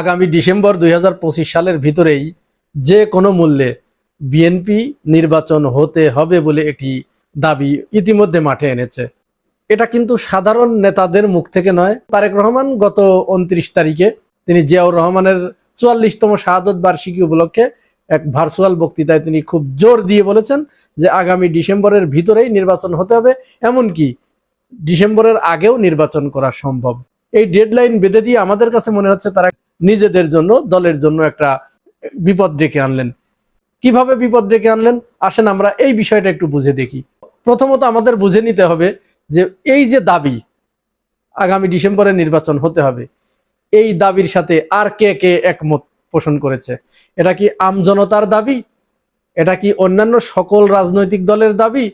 আগামী ডিসেম্বর দুই হাজার পঁচিশ সালের ভিতরেই যে কোনো মূল্যে বিএনপি নির্বাচন হতে হবে বলে একটি দাবি ইতিমধ্যে মাঠে এনেছে। এটা কিন্তু সাধারণ নেতাদের মুখ থেকে নয়। তারেক রহমান গত উনত্রিশ তারিখে তিনি জিয়াউর রহমানের চুয়াল্লিশতম শাহাদত বার্ষিকী উপলক্ষে এক ভার্চুয়াল বক্তৃতায় তিনি খুব জোর দিয়ে বলেছেন যে আগামী ডিসেম্বরের ভিতরেই নির্বাচন হতে হবে, এমনকি ডিসেম্বরের আগেও নির্বাচন করা সম্ভব। এই ডেডলাইন বেঁধে দিয়ে আমাদের কাছে মনে হচ্ছে তারা নিজেদের জন্য, দলের জন্য একটা বিপদ ডেকে আনলেন। কীভাবে বিপদ ডেকে আনলেন? আসেন আমরা এই বিষয়টা একটু বুঝে দেখি। প্রথমত আমাদের বুঝে নিতে হবে যে এই যে দাবি, আগামী ডিসেম্বরে নির্বাচন হতে হবে, এই দাবির সাথে আর কে কে একমত পোষণ করেছে? এটা কি আমজনতার দাবি? এটা কি অন্যান্য সকল রাজনৈতিক দলের দাবি?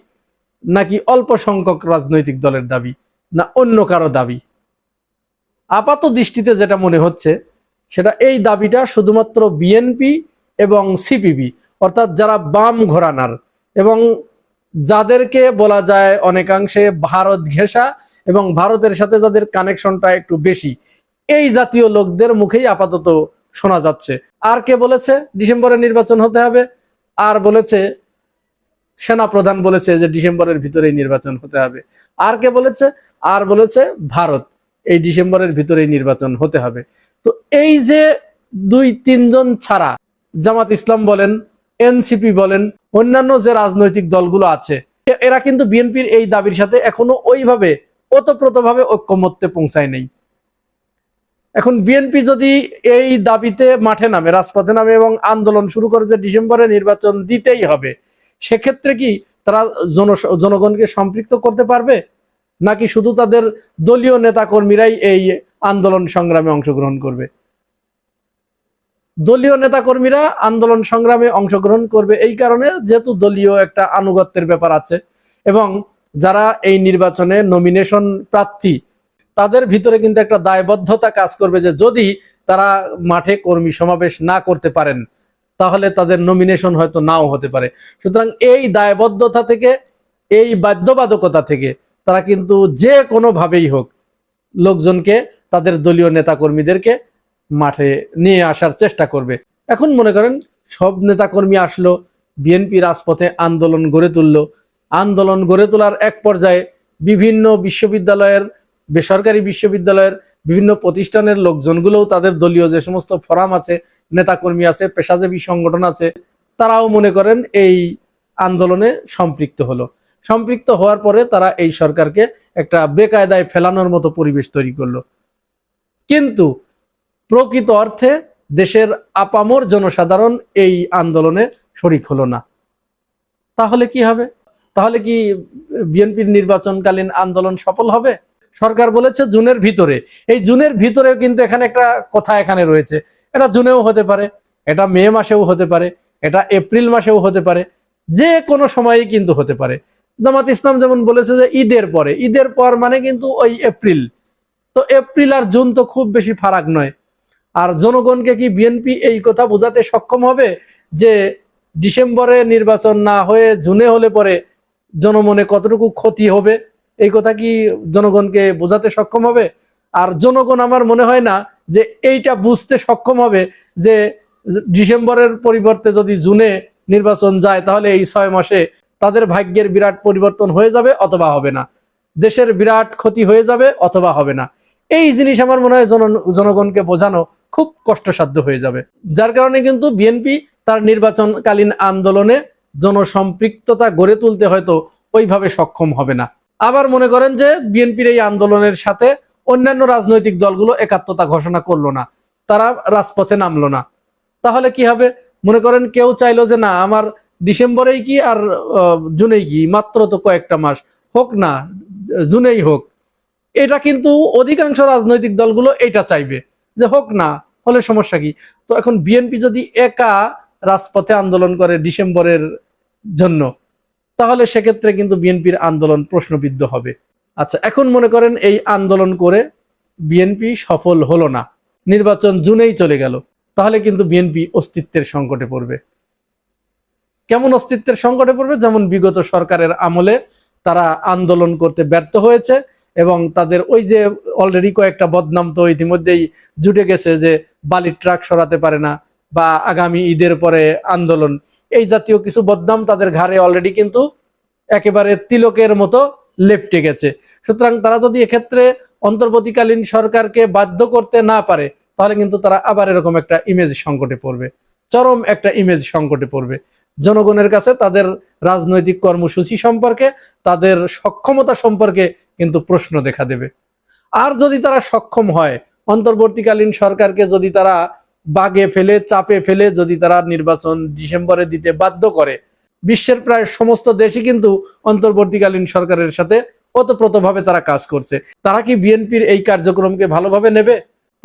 নাকি অল্প সংখ্যক রাজনৈতিক দলের দাবি? না অন্য কারও দাবি? আপাত দৃষ্টিতে যেটা মনে হচ্ছে সেটা এই দাবিটা শুধুমাত্র বিএনপি এবং সিপিবি, অর্থাৎ যারা বাম ঘোরানার। এবং যাদেরকে বলা যায় অনেকাংশে ভারত ঘেঁষা এবং ভারতের সাথে যাদের কানেকশনটা একটু বেশি, এই জাতীয় লোকদের মুখেই আপাতত শোনা যাচ্ছে। আর কে বলেছে? ডিসেম্বরে নির্বাচন হতে হবে। আর বলেছে সেনা প্রধান বলেছে যে ডিসেম্বরের ভিতরেই নির্বাচন হতে হবে। আর কে বলেছে? আর বলেছে, ভারত এই ডিসেম্বরের ভিতরেই নির্বাচন হতে হবে। তো এই যে দুই, তিনজন ছাড়া জামাত ইসলাম বলেন, এনসিপি বলেন, অন্যান্য যে রাজনৈতিক দলগুলো আছে এরা কিন্তু বিএনপির এই দাবির সাথে এখনও ওইভাবে, ওতপ্রোতভাবে ঐক্যমত্যে পৌঁছায় নেই। এখন বিএনপি যদি এই দাবিতে মাঠে নামে, রাজপথে নামে এবং আন্দোলন শুরু করে যে ডিসেম্বরে নির্বাচন দিতেই হবে, সেক্ষেত্রে কি তারা জন জনগণকে সম্পৃক্ত করতে পারবে? নাকি শুধু তাদের দলীয় নেতাকর্মীরাই এই আন্দোলন সংগ্রামে অংশগ্রহণ করবে। দলীয় নেতাকর্মীরা আন্দোলন সংগ্রামে অংশগ্রহণ করবে এই কারণে যেহেতু দলীয় একটা আনুগত্যের ব্যাপার আছে এবং যারা এই নির্বাচনে নমিনেশন প্রার্থী, তাদের ভিতরে কিন্তু একটা দায়বদ্ধতা কাজ করবে যে যদি তারা মাঠে কর্মী সমাবেশ না করতে পারেন, তাহলে তাদের নমিনেশন হয়তো নাও হতে পারে। সুতরাং এই দায়বদ্ধতা থেকে, এই বাধ্যবাধকতা থেকে তারা কিন্তু যে কোনোভাবেই হোক লোকজনকে তাদের দলীয় নেতাকর্মীদেরকে মাঠে নিয়ে আসার চেষ্টা করবে। এখন মনে করেন, সব নেতাকর্মী আসলো, বিএনপি রাজপথে আন্দোলন গড়ে তুললো। আন্দোলন গড়ে তোলার এক পর্যায়ে বিভিন্ন বিশ্ববিদ্যালয়ের, বেসরকারি বিশ্ববিদ্যালয়ের বিভিন্ন প্রতিষ্ঠানের লোকজনগুলোও তাদের দলীয় যে সমস্ত ফরাম আছে, নেতাকর্মী আছে, পেশাজীবী সংগঠন আছে, তারাও মনে করেন এই আন্দোলনে সম্পৃক্ত হলো। সম্পৃক্ত হওয়ার পরে তারা এই সরকারকে একটা বেকায়দায় ফেলানোর মতো পরিবেশ তৈরি করল। কিন্তু প্রকৃত অর্থে দেশের আপামর জনসাধারণ এই আন্দোলনে শরিক হলো না। তাহলে কি হবে? তাহলে কি বিএনপির নির্বাচনকালীন আন্দোলন সফল হবে? সরকার বলেছে জুনের ভিতরে। এই জুনের ভিতরেও কিন্তু এখানে একটা কথা এখানে রয়েছে। এটা জুনেও হতে পারে, এটা মে মাসেও হতে পারে, এটা এপ্রিল মাসেও হতে পারে, যে কোনো সময়ই কিন্তু হতে পারে। জামাত ইসলাম যেমন বলেছে যে ঈদের পরে, ঈদের পর মানে কিন্তু ওই এপ্রিল। তো এপ্রিল আর জুন তো খুব বেশি ফারাক নয়। আর জনগণকে কি বিএনপি এই কথা বোঝাতে সক্ষম হবে যে ডিসেম্বরে নির্বাচন না হয়ে জুনে হলে পরে জনমনে কতটুকু ক্ষতি হবে? এই কথা কি জনগণকে বোঝাতে সক্ষম হবে? আর জনগণ আমার মনে হয় না যে এইটা বুঝতে সক্ষম হবে যে ডিসেম্বরের পরিবর্তে যদি জুনে নির্বাচন যায় তাহলে এই ছয় মাসে তাদের ভাগ্যের বিরাট পরিবর্তন হয়ে যাবে অথবা হবে না। দেশের বিরাট ক্ষতি হয়ে যাবে অথবা হবে না। এই জিনিস আমার মনে হয় জন, জনগণকে বোঝানো খুব কষ্টসাধ্য হয়ে যাবে। যার কারণে কিন্তু বিএনপি তার নির্বাচনকালীন আন্দোলনে জনসম্পৃক্ততা গড়ে তুলতে হয়তো ওইভাবে সক্ষম হবে না। আবার মনে করেন যে বিএনপির এই আন্দোলনের সাথে অন্যান্য রাজনৈতিক দলগুলো একাত্মতা ঘোষণা করল না, তারা রাজপথে নামলো না। তাহলে কি হবে? মনে করেন কেউ চাইলো যে না, আমার ডিসেম্বরেই কি আর জুনেই কি, মাত্র তো কয়েকটা মাস, হোক না, জুনেই হোক এটা কিন্তু অধিকাংশ রাজনৈতিক দলগুলো এটা চাইবে। যে হোক না, হলে সমস্যা কি? তো এখন বিএনপি যদি একা রাজপথে আন্দোলন করে ডিসেম্বরের জন্য, তাহলে সেক্ষেত্রে কিন্তু বিএনপির আন্দোলন প্রশ্নবিদ্ধ হবে। আচ্ছা এখন মনে করেন এই আন্দোলন করে বিএনপি সফল হলো না। নির্বাচন জুনেই চলে গেল। তাহলে কিন্তু বিএনপি অস্তিত্বের সংকটে পড়বে। কেমন অস্তিত্বের সংকটে পড়বে? যেমন বিগত সরকারের আমলে তারা আন্দোলন করতে ব্যর্থ হয়েছে। এবং তাদের ওই যে অলরেডি কয়েকটা বদনাম তো ইতিমধ্যেই জুটে গেছে যে বালির ট্রাক সরাতে পারে না বা আগামী ঈদের পরে আন্দোলন। এই জাতীয় কিছু বদনাম তাদের ঘাড়ে অলরেডি কিন্তু একেবারে তিলকের মতো লেপটে গেছে। সুতরাং তারা যদি এক্ষেত্রে অন্তর্বর্তীকালীন সরকারকে বাধ্য করতে না পারে, তাহলে কিন্তু তারা আবার এরকম একটা ইমেজ সংকটে পড়বে। চরম একটা ইমেজ সংকটে পড়বে। জনগণের কাছে তাদের রাজনৈতিক কর্মসূচি সম্পর্কে, তাদের সক্ষমতা সম্পর্কে কিন্তু প্রশ্ন দেখা দেবে। আর যদি তারা সক্ষম হয়, অন্তর্বর্তীকালীন সরকারকে যদি তারা বাগে ফেলে, চাপে ফেলে, যদি তারা নির্বাচন ডিসেম্বরে দিতে বাধ্য করে, বিশ্বের প্রায় সমস্ত দেশই কিন্তু অন্তর্বর্তীকালীন সরকারের সাথে ওতপ্রোতভাবে তারা কাজ করছে। তারা কি বিএনপির এই কার্যক্রমকে ভালোভাবে নেবে?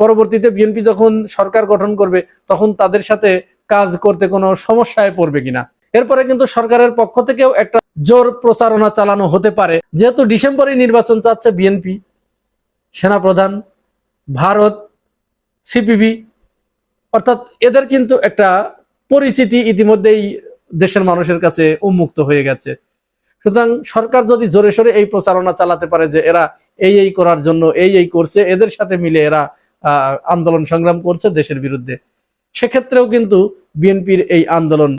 পরবর্তীতে বিএনপি যখন সরকার গঠন করবে, তখন তাদের সাথে কাজ করতে কোনো সমস্যায় পড়বে কিনা? এরপরে কিন্তু সরকারের পক্ষ থেকেও একটা জোর প্রচারণা চালানো হতে পারে। যেহেতু ডিসেম্বরে নির্বাচন চাচ্ছে বিএনপি, সেনাপ্রধান, ভারত, সিপিবি, অর্থাৎ এদের কিন্তু একটা পরিচিতি ইতিমধ্যেই দেশের মানুষের কাছে উন্মুক্ত হয়ে গেছে। সুতরাং সরকার যদি জোরে সোরে এই প্রচারণা চালাতে পারে যে এরা এই এই করার জন্য এই এই করছে, এদের সাথে মিলে এরা আন্দোলন সংগ্রাম করছে দেশের বিরুদ্ধে, সেক্ষেত্রেও কিন্তু বিএনপির এই আন্দোলন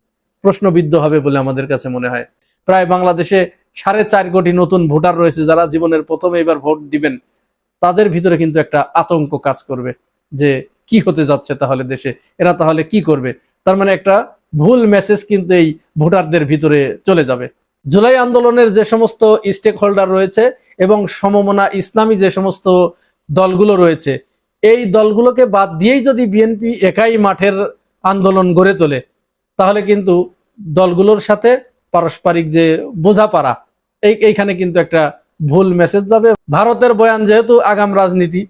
প্রশ্নবিদ্ধ হবে বলে আমাদের কাছে মনে হয়। প্রায় বাংলাদেশে সাড়ে চার কোটি নতুন ভোটার রয়েছে যারা জীবনের প্রথম এবার ভোট দিবেন। তাদের ভিতরে কিন্তু একটা আতঙ্ক কাজ করবে যে কি হতে যাচ্ছে তাহলে দেশে? এরা তাহলে কি করবে? তার মানে একটা ভুল মেসেজ কিন্তু এই ভোটারদের ভিতরে চলে যাবে। জুলাই আন্দোলনের যে সমস্ত স্টেক হোল্ডার রয়েছে এবং সমমনা ইসলামী যে সমস্ত দলগুলো রয়েছে, এই দলগুলোকে বাদ দিয়েই যদি বিএনপি একাই মাঠের আন্দোলন গড়ে তোলে তাহলে কিন্তু দলগুলোর সাথে পারস্পরিক যে বোঝাপড়া, এই, এইখানে কিন্তু একটা ভুল মেসেজ যাবে। ভারতের বয়ান যেহেতু আগাম রাজনীতি,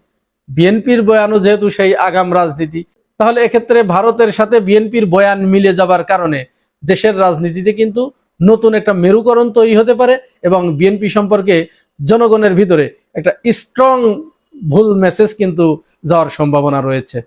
বিএনপির বয়ানও যেহেতু সেই আগাম রাজনীতি, তাহলে এক্ষেত্রে ভারতের সাথে বিএনপির বয়ান মিলে যাবার কারণে দেশের রাজনীতিতে কিন্তু নতুন একটা মেরুকরণ তৈরি হতে পারে এবং বিএনপি সম্পর্কে জনগণের ভিতরে একটা স্ট্রং ভুল মেসেজ কিন্তু যাওয়ার সম্ভাবনা রয়েছে।